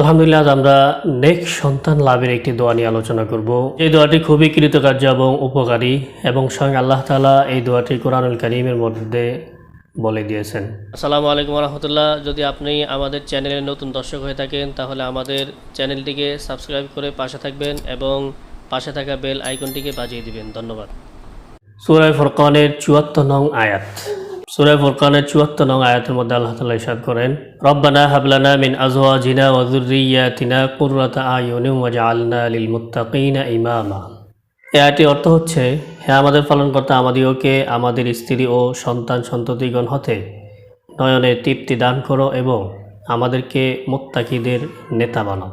আলহামদুলিল্লাহ আজ আমরা নেক্সট সন্তান লাভের একটি দোয়া নিয়ে আলোচনা করব। এই দোয়াটি খুবই কৃতকার্য এবং উপকারী এবং স্বয়ং আল্লাহ তালা এই দোয়াটি কোরআনুল করিমের মধ্যে বলে দিয়েছেন। আসসালামু আলাইকুম রহমতুল্লাহ। যদি আপনি আমাদের চ্যানেলের নতুন দর্শক হয়ে থাকেন তাহলে আমাদের চ্যানেলটিকে সাবস্ক্রাইব করে পাশে থাকবেন এবং পাশে থাকা বেল আইকনটিকে বাজিয়ে দিবেন। ধন্যবাদ। সুরায় ফরকানের চুয়াত্তর নং আয়াত। সুরায় ফরকানের চুয়াত্তর নং আয়াতের মধ্যে আল্লাহ তালা ইসাদ করেন, রব্বানা হাবলানা মিন আজওয়াজিনা ওয়া যুররিয়াতিনা কুররাতা আয়ুনিন ওয়াজআলনা লিল মুত্তাকিনা ইমামা। এই আয়টির অর্থ হচ্ছে, হে আমাদের পালনকর্তা আমাদিওকে আমাদের স্ত্রী ও সন্তান সন্ততিগণ হতে নয়নে তৃপ্তি দান করো এবং আমাদেরকে মোত্তাকিদের নেতা বানাও।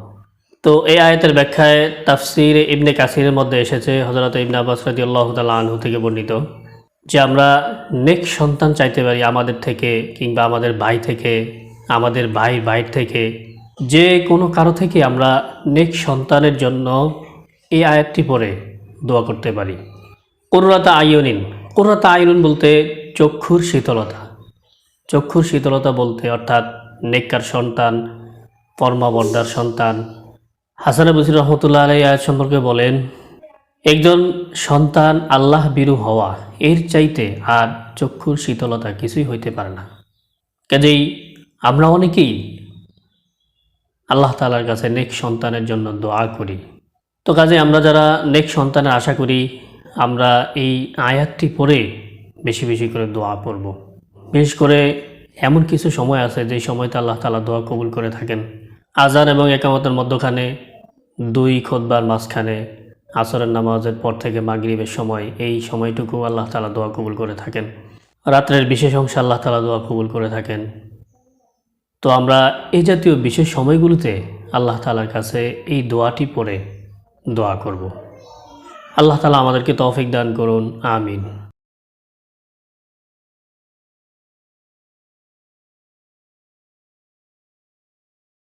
তো এই আয়াতের ব্যাখ্যায় তাফসির ইবনে কাসিরের মধ্যে এসেছে হজরত ইবনে আব্বাস রাদিয়াল্লাহু তাআলা আনহু থেকে বর্ণিত। যে আমরা নেক সন্তান চাইতে পারি আমাদের থেকে কিংবা আমাদের ভাই থেকে, আমাদের ভাই ভাইয়ের থেকে। যে কোনো কারও থেকে আমরা নেক সন্তানের জন্য এই আয়াতটি পরে দোয়া করতে পারি। করুরাতা আয়নিন করুরাতা আয়নুন বলতে চক্ষুর শীতলতা। চক্ষুর শীতলতা বলতে অর্থাৎ নেককার সন্তান পরমাবর্দার সন্তান। হাসান বসির রহমতুল্লাহ আলাই আয়াত সম্পর্কে বলেন একজন সন্তান আল্লাহ বিরু হওয়া এর চাইতে আর চক্ষুর শীতলতা কিছুই হইতে পারে না। কাজেই আমরা অনেকেই আল্লাহ তালার কাছে নেক সন্তানের জন্য দোয়া করি। তো কাজে আমরা যারা নেক সন্তানের আশা করি, আমরা এই আয়াতটি পড়ে বেশি বেশি করে দোয়া পড়ব। বিশেষ করে এমন কিছু সময় আছে যে সময়তে আল্লাহ তালা দোয়া কবুল করে থাকেন। আজান এবং একামতের মধ্যখানে দুই খোদবার মাঝখানে আসরের নামাজের পর থেকে মাগরিবের সময়, এই সময়টুকু আল্লাহ তালা দোয়া কবুল করে থাকেন। রাত্রের বিশেষ অংশে আল্লাহ তালা দোয়া কবুল করে থাকেন। তো আমরা এই জাতীয় বিশেষ সময়গুলোতে আল্লাহ তালার কাছে এই দোয়াটি পরে দোয়া করব। আল্লাহ তালা আমাদেরকে তৌফিক দান করুন, আমিন।